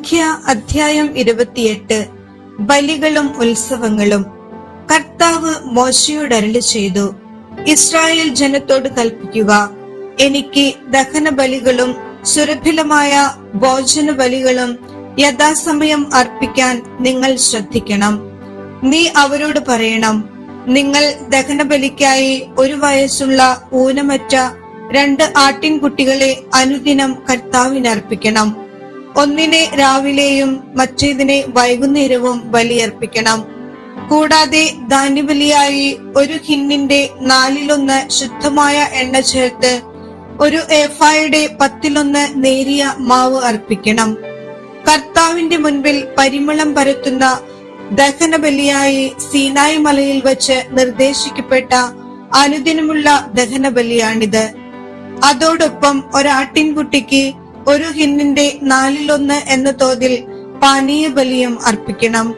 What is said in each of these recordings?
സംഖ്യ അധ്യായം ഇരുപത്തിയെട്ട്. ബലികളും ഉത്സവങ്ങളും. കർത്താവ് മോശയോട് അരളി ചെയ്തു. ഇസ്രായേൽ ജനത്തോട് കൽപ്പിക്കുക. എനിക്ക് ദഹന ബലികളും സുരഭിലമായ ഭോജന ബലികളും യഥാസമയം അർപ്പിക്കാൻ നിങ്ങൾ ശ്രദ്ധിക്കണം. നീ അവരോട് പറയണം നിങ്ങൾ ദഹനബലിക്കായി ഒരു വയസ്സുള്ള ഊനമറ്റ രണ്ട് ആട്ടിൻകുട്ടികളെ അനുദിനം കർത്താവിന് അർപ്പിക്കണം. ഒന്നിനെ രാവിലെയും മറ്റേതിനെ വൈകുന്നേരവും ബലിയർപ്പിക്കണം. കൂടാതെ ധാന്യബലിയായി ഒരു ഹിന്നിന്റെ നാലിലൊന്ന് ശുദ്ധമായ എണ്ണ ചേർത്ത് ഒരു എഫായുടെ പത്തിലൊന്ന് നേരിയ മാവ് അർപ്പിക്കണം. കർത്താവിന്റെ മുൻപിൽ പരിമളം പരത്തുന്ന ദഹനബലിയായി സീനായ് മലയിൽ വച്ച് നിർദ്ദേശിക്കപ്പെട്ട അനുദിനമുള്ള ദഹനബലിയാണിത്. അതോടൊപ്പം ഒരാട്ടിൻകുട്ടിക്ക് ഒരു ഹിന്നിന്റെ നാലിലൊന്ന് എന്ന തോതിൽ പാനീയ ബലിയും അർപ്പിക്കണം.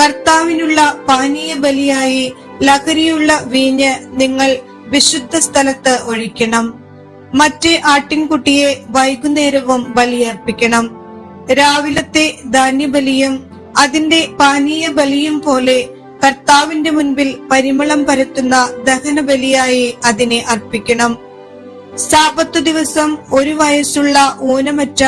കർത്താവിനുള്ള പാനീയ ബലിയായി ലഹരിയുള്ള വീഞ്ഞ് നിങ്ങൾ വിശുദ്ധ സ്ഥലത്ത് ഒഴിക്കണം. മറ്റേ ആട്ടിൻകുട്ടിയെ വൈകുന്നേരവും ബലിയർപ്പിക്കണം. രാവിലത്തെ ധാന്യബലിയും അതിന്റെ പാനീയ ബലിയും പോലെ കർത്താവിന്റെ മുൻപിൽ പരിമളം പരത്തുന്ന ദഹനബലിയായി അതിനെ അർപ്പിക്കണം. സാപത്തു ദിവസം ഒരു വയസ്സുള്ള ഊനമറ്റ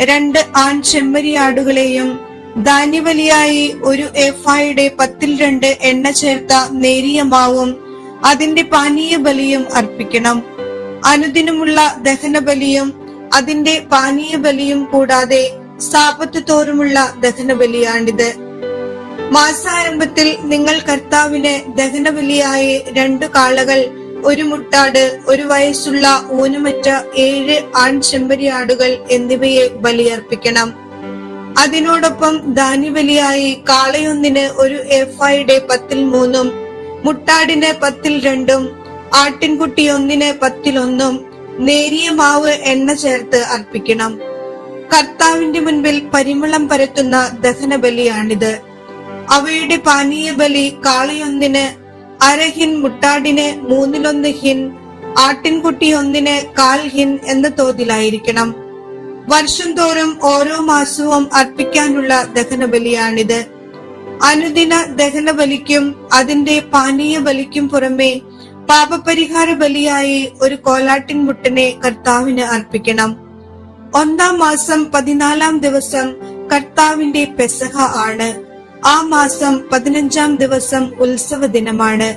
രണ്ട് ആൺ ചെമ്മരിയാടുകളെയും ധാന്യവലിയായി ഒരു എഫായുടെ പത്തിൽ രണ്ട് എണ്ണ ചേർത്ത നേരിയ മാവും അതിന്റെ പാനീയ ബലിയും അർപ്പിക്കണം. അനുദിനമുള്ള ദഹനബലിയും അതിന്റെ പാനീയ ബലിയും കൂടാതെ സാപത്ത് തോറുമുള്ള ദഹനബലിയാണിത്. മാസാരംഭത്തിൽ നിങ്ങൾ കർത്താവിന് ദഹനബലിയായി രണ്ടു കാളകൾ ഒരു മുട്ടാട് ഒരു വയസ്സുള്ള ഊനമറ്റ ഏഴ് ആൺ ചെമ്പരിയാടുകൾ എന്നിവയെ ബലിയർപ്പിക്കണം. അതിനോടൊപ്പം ധാന്യബലിയായി കാളയൊന്നിന് ഒരു എഫ് ഐയുടെ പത്തിൽ മൂന്നും മുട്ടാടിന് പത്തിൽ രണ്ടും ആട്ടിൻകുട്ടി ഒന്നിന് പത്തിൽ ഒന്നും നേരിയ മാവ് എണ്ണ ചേർത്ത് അർപ്പിക്കണം. കർത്താവിന്റെ മുൻപിൽ പരിമളം പരത്തുന്ന ദഹനബലിയാണിത്. അവയുടെ പാനീയ ബലി കാളയൊന്നിന് അരഹിൻ മുട്ടാടിന് മൂന്നിലൊന്ന് ഹിൻ ആട്ടിൻകുട്ടി ഒന്നിന് കാൽ ഹിൻ എന്ന തോതിലായിരിക്കണം. വർഷം തോറും ഓരോ മാസവും അർപ്പിക്കാനുള്ള ദഹനബലിയാണിത്. അനുദിന ദഹനബലിക്കും അതിന്റെ പാനീയ ബലിക്കും പുറമെ പാപപരിഹാര ബലിയായി ഒരു കോലാട്ടിൻ മുട്ടനെ കർത്താവിന് അർപ്പിക്കണം. ഒന്നാം മാസം പതിനാലാം ദിവസം കർത്താവിന്റെ പെസഹ ആണ്. ആ മാസം പതിനഞ്ചാം ദിവസം ഉത്സവ ദിനമാണ്.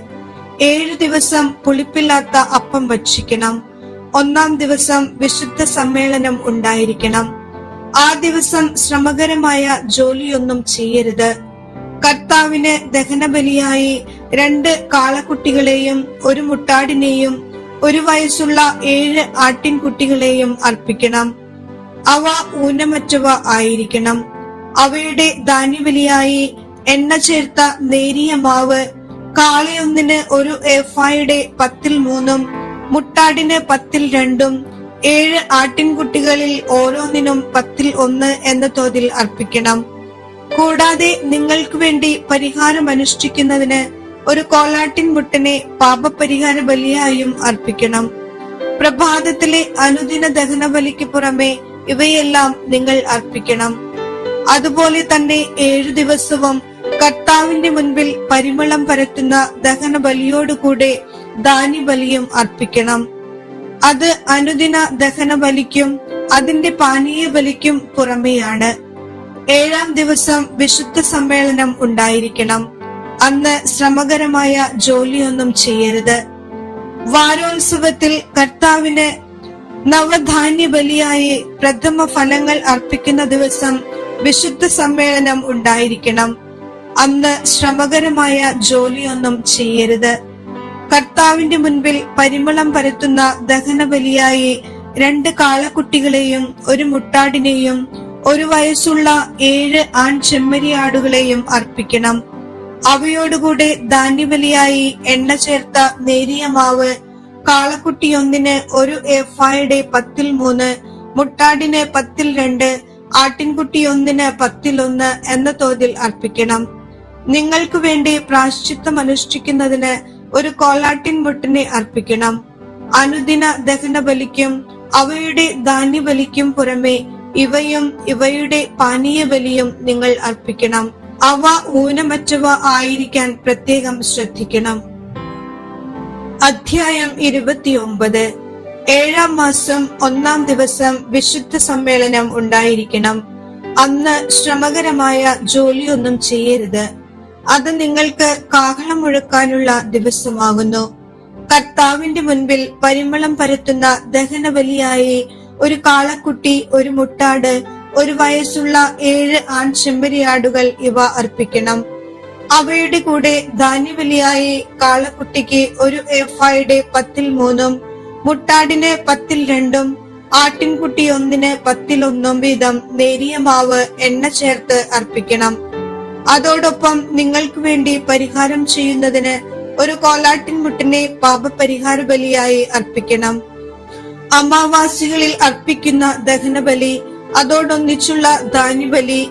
ഏഴു ദിവസം പുളിപ്പില്ലാത്ത അപ്പം ഭക്ഷിക്കണം. ഒന്നാം ദിവസം വിശുദ്ധ സമ്മേളനം ഉണ്ടായിരിക്കണം. ആ ദിവസം ശ്രമകരമായ ജോലിയൊന്നും ചെയ്യരുത്. കർത്താവിന് ദഹനബലിയായി രണ്ട് കാളക്കുട്ടികളെയും ഒരു മുട്ടാടിനെയും ഒരു വയസ്സുള്ള ഏഴ് ആട്ടിൻകുട്ടികളെയും അർപ്പിക്കണം. അവ ഊനമറ്റവ ആയിരിക്കണം. അവയുടെ ധാന്യബലിയായി എണ്ണ ചേർത്ത നേരിയ മാവ് കാളയൊന്നിന് ഒരു എഫായുടെ പത്തിൽ മൂന്നും മുട്ടാടിന് പത്തിൽ രണ്ടും ഏഴ് ആട്ടിൻകുട്ടികളിൽ ഓരോന്നിനും പത്തിൽ ഒന്ന് എന്ന തോതിൽ അർപ്പിക്കണം. കൂടാതെ നിങ്ങൾക്ക് വേണ്ടി പരിഹാരം അനുഷ്ഠിക്കുന്നതിന് ഒരു കോലാട്ടിൻ മുട്ടനെ പാപപരിഹാര ബലിയായും അർപ്പിക്കണം. പ്രഭാതത്തിലെ അനുദിന ദഹന ബലിക്ക് പുറമെ ഇവയെല്ലാം നിങ്ങൾ അർപ്പിക്കണം. അതുപോലെ തന്നെ ഏഴു ദിവസവും കർത്താവിന്റെ മുൻപിൽ പരിമളം പരത്തുന്ന ദഹന ബലിയോടുകൂടെ ദാനിബലിയും അർപ്പിക്കണം. അത് അനുദിന ദഹന ബലിക്കും അതിന്റെ പാനീയ ബലിക്കും പുറമെയാണ്. ഏഴാം ദിവസം വിശുദ്ധ സമ്മേളനം ഉണ്ടായിരിക്കണം. അന്ന് ശ്രമകരമായ ജോലിയൊന്നും ചെയ്യരുത്. വാരോത്സവത്തിൽ കർത്താവിന് നവധാന്യ ബലിയായി പ്രഥമ ഫലങ്ങൾ അർപ്പിക്കുന്ന ദിവസം വിശുദ്ധ സമ്മേളനം ഉണ്ടായിരിക്കണം. അന്ന് ശ്രമകരമായ ജോലിയൊന്നും ചെയ്യരുത്. കർത്താവിന്റെ മുൻപിൽ പരിമളം പരത്തുന്ന ദഹനബലിയായി രണ്ട് കാളക്കുട്ടികളെയും ഒരു മുട്ടാടിനെയും ഒരു വയസ്സുള്ള ഏഴ് ആൺ ചെമ്മരിയാടുകളെയും അർപ്പിക്കണം. അവയോടുകൂടെ ധാന്യബലിയായി എണ്ണ ചേർത്ത നേരിയ മാവ് കാളക്കുട്ടിയൊന്നിന് ഒരു എഫായുടെ പത്തിൽ മൂന്ന് മുട്ടാടിന് പത്തിൽ രണ്ട് ആട്ടിൻകുട്ടി ഒന്നിന് പത്തിൽ ഒന്ന് എന്ന തോതിൽ അർപ്പിക്കണം. നിങ്ങൾക്ക് വേണ്ടി പ്രാശ്ചിത്വം അനുഷ്ഠിക്കുന്നതിന് ഒരു കോലാട്ടിൻ മുട്ടിനെ അർപ്പിക്കണം. അനുദിന ദഹന ബലിക്കും അവയുടെ ധാന്യബലിക്കും പുറമെ ഇവയും ഇവയുടെ പാനീയ ബലിയും നിങ്ങൾ അർപ്പിക്കണം. അവ ഊനമറ്റവ ആയിരിക്കാൻ പ്രത്യേകം ശ്രദ്ധിക്കണം. അധ്യായം ഇരുപത്തിയൊമ്പത്. ഏഴാം മാസം ഒന്നാം ദിവസം വിശുദ്ധ സമ്മേളനം ഉണ്ടായിരിക്കണം. അന്ന് ശ്രമകരമായ ജോലിയൊന്നും ചെയ്യരുത്. അത് നിങ്ങൾക്ക് കാഹളം മുഴക്കാനുള്ള ദിവസമാകുന്നു. കർത്താവിന്റെ മുൻപിൽ പരിമളം പരത്തുന്ന ദഹനബലിയായി ഒരു കാളക്കുട്ടി ഒരു മുട്ടാട് ഒരു വയസ്സുള്ള ഏഴ് ആൺ ചെമ്പരിയാടുകൾ ഇവ അർപ്പിക്കണം. അവയുടെ കൂടെ ധാന്യബലിയായി കാളക്കുട്ടിക്ക് ഒരു എഫ് ഐയുടെ പത്തിൽ മൂന്നും മുട്ടാടിന് പത്തിൽ രണ്ടും ആട്ടിൻകുട്ടി ഒന്നിന് പത്തിൽ ഒന്നും വീതം നേരിയ മാവ് എണ്ണ ചേർത്ത് അർപ്പിക്കണം. അതോടൊപ്പം നിങ്ങൾക്ക് വേണ്ടി പരിഹാരം ചെയ്യുന്നതിന് ഒരു കോലാട്ടിൻമുട്ടിനെ പാപപരിഹാര ബലിയായി അർപ്പിക്കണം. അമാവാസികളിൽ അർപ്പിക്കുന്ന ദഹനബലി അതോടൊന്നിച്ചുള്ള ധാന്യബലി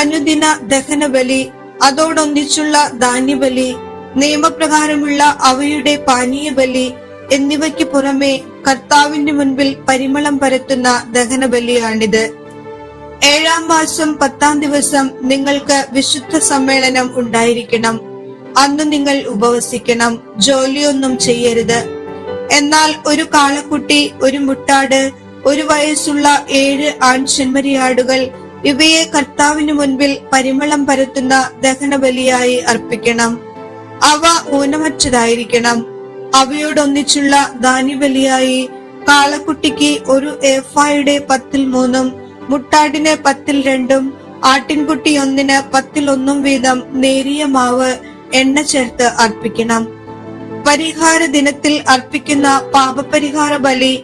അനുദിന ദഹനബലി അതോടൊന്നിച്ചുള്ള ധാന്യബലി നിയമപ്രകാരമുള്ള അവയുടെ പാനീയ ബലി എന്നിവയ്ക്ക് പുറമെ കർത്താവിന്റെ മുൻപിൽ പരിമളം പരത്തുന്ന ദഹനബലിയാണിത്. ഏഴാം മാസം പത്താം ദിവസം നിങ്ങൾക്ക് വിശുദ്ധ സമ്മേളനം ഉണ്ടായിരിക്കണം. അന്ന് നിങ്ങൾ ഉപവസിക്കണം. ജോലിയൊന്നും ചെയ്യരുത്. എന്നാൽ ഒരു കാളക്കുട്ടി ഒരു മുട്ടാട് ഒരു വയസ്സുള്ള ഏഴ് ആൺചെമ്മരിയാടുകൾ ഇവയെ കർത്താവിന് മുൻപിൽ പരിമളം പരത്തുന്ന ദഹനബലിയായി അർപ്പിക്കണം. അവ ഊനമറ്റതായിരിക്കണം. അവയോടൊന്നിച്ചുള്ള ധാന്യബലിയായി കാളക്കുട്ടിക്ക് ഒരു ഏഫായുടെ പത്തിൽ മൂന്നും മുട്ടാടിന് പത്തിൽ രണ്ടും ആട്ടിൻകുട്ടി ഒന്നിന് പത്തിൽ ഒന്നും വീതം നേരിയ മാവ് എണ്ണ ചേർത്ത് അർപ്പിക്കണം. പരിഹാര ദിനത്തിൽ അർപ്പിക്കുന്ന പാപപരിഹാര ബലി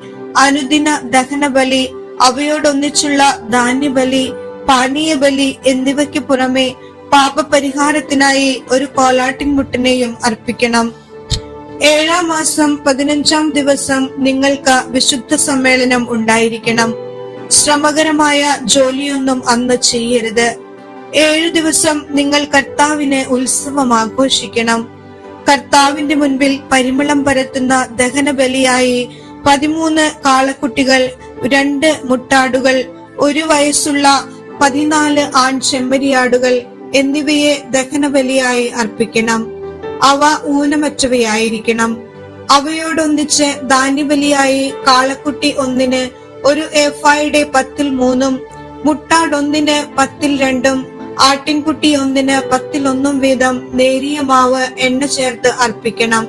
അനുദിന ദഹന ബലി അവയോടൊന്നിച്ചുള്ള ധാന്യബലി പാനീയ ബലി എന്നിവയ്ക്ക് പുറമെ പാപപരിഹാരത്തിനായി ഒരു കോലാട്ടിൻമുട്ടിനെയും അർപ്പിക്കണം. ഏഴാം മാസം പതിനഞ്ചാം ദിവസം നിങ്ങൾക്ക് വിശുദ്ധ സമ്മേളനം ഉണ്ടായിരിക്കണം. ശ്രമകരമായ ജോലിയൊന്നും അന്ന് ചെയ്യരുത്. ഏഴു ദിവസം നിങ്ങൾ കർത്താവിനെ ഉത്സവം ആഘോഷിക്കണം. കർത്താവിന്റെ മുൻപിൽ പരിമളം പരത്തുന്ന ദഹനബലിയായി പതിമൂന്ന് കാളക്കുട്ടികൾ രണ്ട് മുട്ടാടുകൾ ഒരു വയസ്സുള്ള പതിനാല് ആൺ ചെമ്പരിയാടുകൾ എന്നിവയെ ദഹനബലിയായി അർപ്പിക്കണം. അവ ഊനമറ്റവയായിരിക്കണം. അവയോടൊന്നിച്ച് ധാന്യബലിയായി കാളക്കുട്ടി ഒന്നിന് ഒരു എഫായുടെ പത്തിൽ മൂന്നും മുട്ടാടൊന്നിന് പത്തിൽ രണ്ടും ആട്ടിൻകുട്ടി ഒന്നിന് പത്തിൽ ഒന്നും വീതം നേരിയ മാവ് എണ്ണ ചേർത്ത് അർപ്പിക്കണം.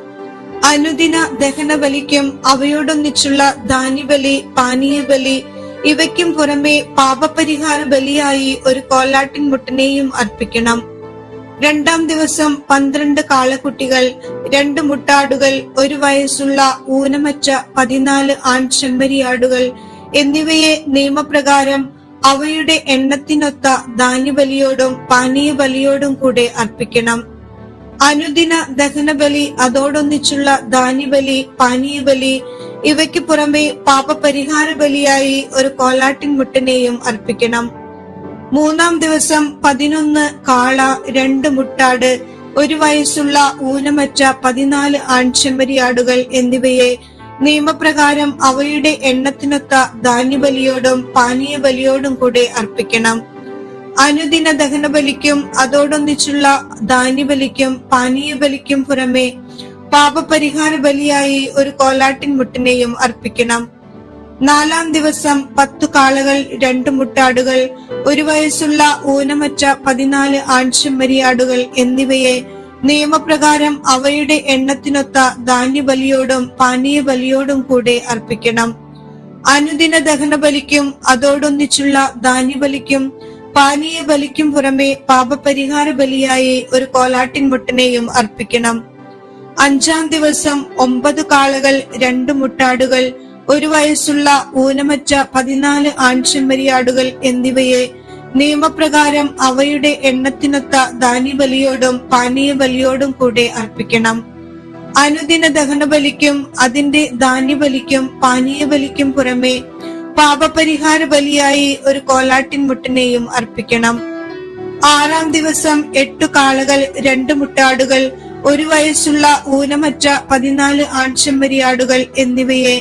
അനുദിന ദഹനബലിക്കും അവയോടൊന്നിച്ചുള്ള ധാന്യബലി പാനീയബലി ഇവയ്ക്കും പുറമെ പാപപരിഹാര ബലിയായി ഒരു കോലാട്ടിൻ മുട്ടനെയും അർപ്പിക്കണം. രണ്ടാം ദിവസം പന്ത്രണ്ട് കാളക്കുട്ടികൾ രണ്ട് മുട്ടാടുകൾ ഒരു വയസ്സുള്ള ഊനമറ്റ പതിനാല് ആൺ ചെമ്പരിയാടുകൾ എന്നിവയെ നിയമപ്രകാരം അവയുടെ എണ്ണത്തിനൊത്ത ധാന്യബലിയോടും പാനീയ ബലിയോടും കൂടെ അർപ്പിക്കണം. അനുദിന ദഹനബലി അതോടൊന്നിച്ചുള്ള ധാന്യബലി പാനീയ ബലി ഇവയ്ക്ക് പുറമെ പാപപരിഹാര ബലിയായി ഒരു കോലാട്ടിൻ മുട്ടനെയും അർപ്പിക്കണം. മൂന്നാം ദിവസം പതിനൊന്ന് കാള രണ്ട് മുട്ടാട് ഒരു വയസ്സുള്ള ഊനമറ്റ പതിനാല് ആൺചെമ്മരിയാടുകൾ എന്നിവയെ നിയമപ്രകാരം അവയുടെ എണ്ണത്തിനൊത്ത ധാന്യബലിയോടും പാനീയ ബലിയോടും കൂടെ അർപ്പിക്കണം. അനുദിന ദഹനബലിക്കും അതോടൊന്നിച്ചുള്ള ധാന്യബലിക്കും പാനീയ ബലിക്കും പുറമെ പാപപരിഹാര ബലിയായി ഒരു കോലാട്ടിൻ മുട്ടിനെയും അർപ്പിക്കണം. നാലാം ദിവസം പത്തു കാളകൾ രണ്ട് മുട്ടാടുകൾ ഒരു വയസ്സുള്ള ഊനമറ്റ പതിനാല് ആൺചെമ്മരിയാടുകൾ എന്നിവയെ നിയമപ്രകാരം അവയുടെ എണ്ണത്തിനൊത്ത ധാന്യബലിയോടും പാനീയബലിയോടും കൂടെ അർപ്പിക്കണം. അനുദിന ദഹനബലിക്കും അതോടൊന്നിച്ചുള്ള ധാന്യബലിക്കും പാനീയ ബലിക്കും പുറമെ പാപപരിഹാര ബലിയായി ഒരു കോലാട്ടിൻ മുട്ടനെയും അർപ്പിക്കണം. അഞ്ചാം ദിവസം ഒമ്പത് കാളകൾ രണ്ട് മുട്ടാടുകൾ ഒരു വയസ്സുള്ള ഊനമറ്റ പതിനാല് ആൺചെമ്മരിയാടുകൾ എന്നിവയെ നിയമപ്രകാരം അവയുടെ എണ്ണത്തിനൊത്ത ധാന്യബലിയോടും പാനീയബലിയോടും കൂടെ അർപ്പിക്കണം. അനുദിന ദഹനബലിക്കും അതിന്റെ ധാന്യബലിക്കും പാനീയബലിക്കും പുറമെ പാപപരിഹാര ബലിയായി ഒരു കോലാട്ടിൻ മുട്ടനെയും അർപ്പിക്കണം. ആറാം ദിവസം എട്ടു കാളകൾ രണ്ട് മുട്ടാടുകൾ ഒരു വയസ്സുള്ള ഊനമറ്റ പതിനാല് ആൺചെമ്മരിയാടുകൾ എന്നിവയെ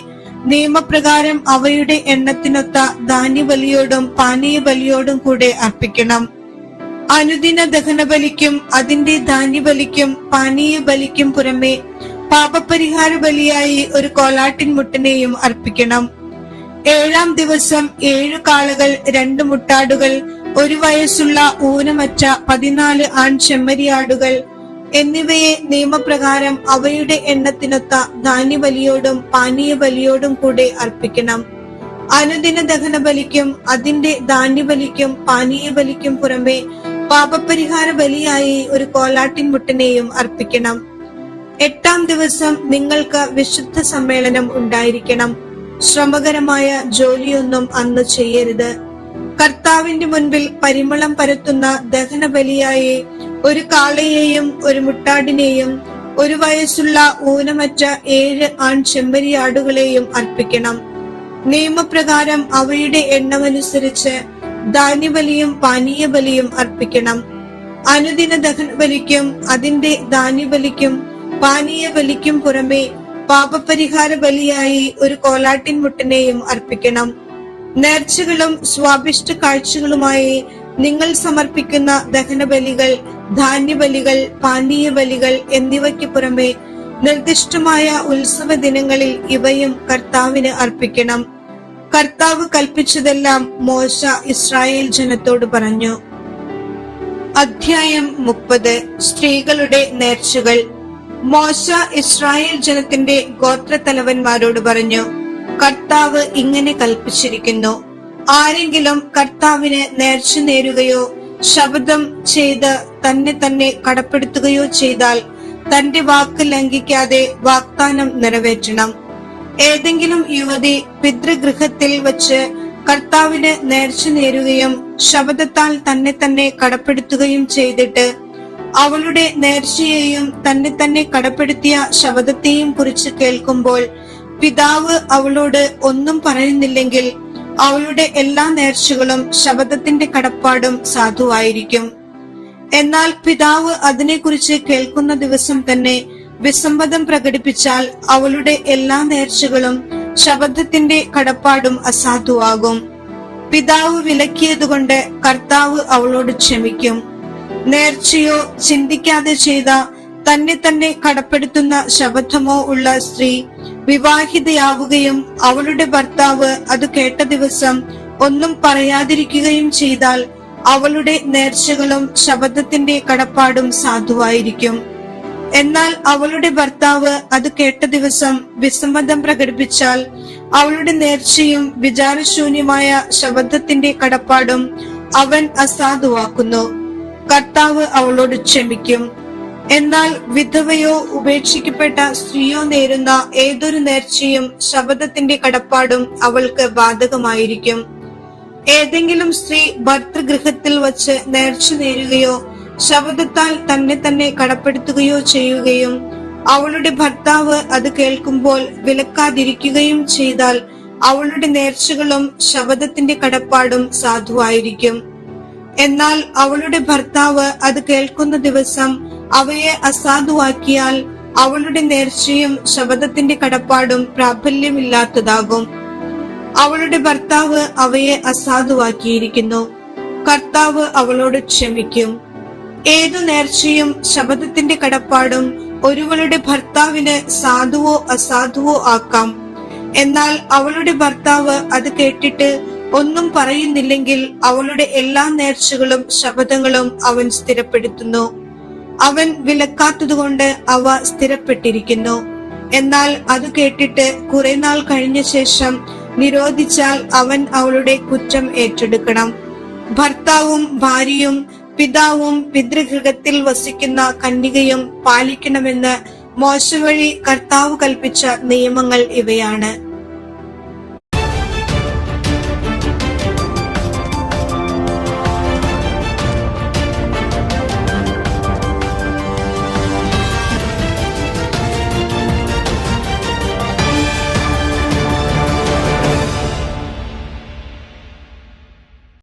നിയമപ്രകാരം അവയുടെ എണ്ണത്തിനൊത്ത ധാന്യബലിയോടും പാനീയ ബലിയോടും കൂടെ അർപ്പിക്കണം. അനുദിന ദഹനബലിക്കും അതിന്റെ ധാന്യബലിക്കും പാനീയ ബലിക്കും പുറമെ പാപപരിഹാര ബലിയായി ഒരു കോലാട്ടിൻ മുട്ടനെയും അർപ്പിക്കണം. ഏഴാം ദിവസം ഏഴു കാളകൾ രണ്ട് മുട്ടാടുകൾ ഒരു വയസ്സുള്ള ഊനമറ്റ പതിനാല് ആൺ ചെമ്മരിയാടുകൾ എന്നിവയെ നിയമപ്രകാരം അവയുടെ എണ്ണത്തിനൊത്ത ധാന്യബലിയോടും പാനീയ ബലിയോടും കൂടെ അർപ്പിക്കണം. അനുദിന ദഹന ബലിക്കും അതിന്റെ ധാന്യബലിക്കും പാനീയബലിക്കും പുറമെ പാപപരിഹാര ബലിയായി ഒരു കോലാട്ടിൻ മുട്ടനെയും അർപ്പിക്കണം. എട്ടാം ദിവസം നിങ്ങൾക്ക് വിശുദ്ധ സമ്മേളനം ഉണ്ടായിരിക്കണം. ശ്രമകരമായ ജോലിയൊന്നും അന്ന് ചെയ്യരുത്. കർത്താവിന്റെ മുൻപിൽ പരിമളം പരത്തുന്ന ദഹന ബലിയായി ഒരു കാളയെയും ഒരു മുട്ടാടിനെയും ഒരു വയസ്സുള്ള ഊനമറ്റ ഏഴ് ആൺ ചെമ്പരിയാടുകളെയും അർപ്പിക്കണം. നിയമപ്രകാരം അവയുടെ എണ്ണമനുസരിച്ച് ധാന്യബലിയും പാനീയ ബലിയും അർപ്പിക്കണം. അനുദിന ദഹന ബലിക്കും അതിന്റെ ധാന്യബലിക്കും പാനീയ ബലിക്കും പുറമെ പാപപരിഹാര ബലിയായി ഒരു കോലാട്ടിൻ മുട്ടനെയും അർപ്പിക്കണം. നേർച്ചകളും സ്വാഭിഷ്ട കാഴ്ചകളുമായി നിങ്ങൾ സമർപ്പിക്കുന്ന ദഹനബലികൾ ധാന്യബലികൾ പാനീയ ബലികൾ എന്നിവയ്ക്ക് പുറമെ നിർദ്ദിഷ്ടമായ ഉത്സവ ദിനങ്ങളിൽ ഇവയും കർത്താവിന് അർപ്പിക്കണം. കർത്താവ് കൽപ്പിച്ചതെല്ലാം മോശ ഇസ്രായേൽ ജനത്തോട് പറഞ്ഞു. അധ്യായം മുപ്പത്. സ്ത്രീകളുടെ നേർച്ചകൾ. മോശ ഇസ്രായേൽ ജനത്തിന്റെ ഗോത്രത്തലവന്മാരോട് പറഞ്ഞു കർത്താവ് ഇങ്ങനെ കൽപ്പിച്ചിരിക്കുന്നു. ആരെങ്കിലും കർത്താവിന് നേർച്ച നേരുകയോ ശബ്ദം ചെയ്ത് തന്നെ തന്നെ കടപ്പെടുത്തുകയോ ചെയ്താൽ തന്റെ വാക്ക് ലംഘിക്കാതെ വാഗ്ദാനം നിറവേറ്റണം. ഏതെങ്കിലും യുവതി പിതൃഗൃഹത്തിൽ വച്ച് കർത്താവിന് നേർച്ച നേരുകയും ശബ്ദത്താൽ തന്നെ തന്നെ കടപ്പെടുത്തുകയും ചെയ്തിട്ട് അവളുടെ നേർച്ചയെയും തന്നെ തന്നെ കടപ്പെടുത്തിയ ശബ്ദത്തെയും കുറിച്ച് കേൾക്കുമ്പോൾ പിതാവ് അവളോട് ഒന്നും പറയുന്നില്ലെങ്കിൽ അവളുടെ എല്ലാ നേർച്ചകളും ശബദത്തിന്റെ കടപ്പാടും സാധുവായിരിക്കും. എന്നാൽ പിതാവ് അതിനെക്കുറിച്ച് കേൾക്കുന്ന ദിവസം തന്നെ വിസമ്മതം പ്രകടിപ്പിച്ചാൽ അവളുടെ എല്ലാ നേർച്ചകളും ശബദത്തിന്റെ കടപ്പാടും അസാധുവാകും. പിതാവ് വിലക്കിയതുകൊണ്ട് കർത്താവ് അവളോട് ക്ഷമിക്കും. നേർച്ചയോ ചിന്തിക്കാതെ ചെയ്ത തന്നെ തന്നെ കടപ്പെടുത്തുന്ന ശബദമോ ഉള്ള സ്ത്രീ വിവാഹിതയാവുകയും അവളുടെ ഭർത്താവ് അത് കേട്ട ദിവസം ഒന്നും പറയാതിരിക്കുകയും ചെയ്താൽ അവളുടെ നേർച്ചകളും ശബ്ദത്തിന്റെ കടപ്പാടും സാധുവായിരിക്കും. എന്നാൽ അവളുടെ ഭർത്താവ് അത് കേട്ട ദിവസം വിസമ്മതം പ്രകടിപ്പിച്ചാൽ അവളുടെ നേർച്ചയും വിചാരശൂന്യമായ ശബ്ദത്തിന്റെ കടപ്പാടും അവൻ അസാധുവാക്കുന്നു. കർത്താവ് അവളോട് ക്ഷമിക്കും. എന്നാൽ വിധവയോ ഉപേക്ഷിക്കപ്പെട്ട സ്ത്രീയോ നേരുന്ന ഏതൊരു നേർച്ചയും ശബദത്തിന്റെ കടപ്പാടും അവൾക്ക് ബാധകമായിരിക്കും. ഏതെങ്കിലും സ്ത്രീ ഭർത്തൃഗൃഹത്തിൽ വച്ച് നേർച്ച നേരുകയോ ശബ്ദത്താൽ തന്നെ തന്നെ കടപ്പെടുത്തുകയോ ചെയ്യുകയും അവളുടെ ഭർത്താവ് അത് കേൾക്കുമ്പോൾ വിലക്കാതിരിക്കുകയും ചെയ്താൽ അവളുടെ നേർച്ചകളും ശബദത്തിന്റെ കടപ്പാടും സാധുവായിരിക്കും. എന്നാൽ അവളുടെ ഭർത്താവ് അത് കേൾക്കുന്ന ദിവസം അവയെ അസാധുവാക്കിയാൽ അവളുടെ നേർച്ചയും ശബദത്തിന്റെ കടപ്പാടും പ്രാബല്യമില്ലാത്തതാകും. അവളുടെ ഭർത്താവ് അവയെ അസാധുവാക്കിയിരിക്കുന്നു. കർത്താവ് അവളോട് ക്ഷമിക്കും. ഏതു നേർച്ചയും ശബദത്തിന്റെ കടപ്പാടും ഒരുവളുടെ ഭർത്താവിന് സാധുവോ അസാധുവോ ആക്കാം. എന്നാൽ അവളുടെ ഭർത്താവ് അത് കേട്ടിട്ട് ഒന്നും പറയുന്നില്ലെങ്കിൽ അവളുടെ എല്ലാ നേർച്ചകളും ശബദങ്ങളും അവൻ സ്ഥിരപ്പെടുത്തുന്നു. അവൻ വിലക്കാത്തതുകൊണ്ട് അവ സ്ഥിരപ്പെട്ടിരിക്കുന്നു. എന്നാൽ അത് കേട്ടിട്ട് കുറെ നാൾ കഴിഞ്ഞ ശേഷം നിരോധിച്ചാൽ അവൻ അവളുടെ കുറ്റം ഏറ്റെടുക്കണം. ഭർത്താവും ഭാര്യയും പിതാവും പിതൃഗൃഹത്തിൽ വസിക്കുന്ന കന്യകയും പാലിക്കണമെന്ന് മോശം വഴി കർത്താവ് കൽപ്പിച്ച നിയമങ്ങൾ ഇവയാണ്.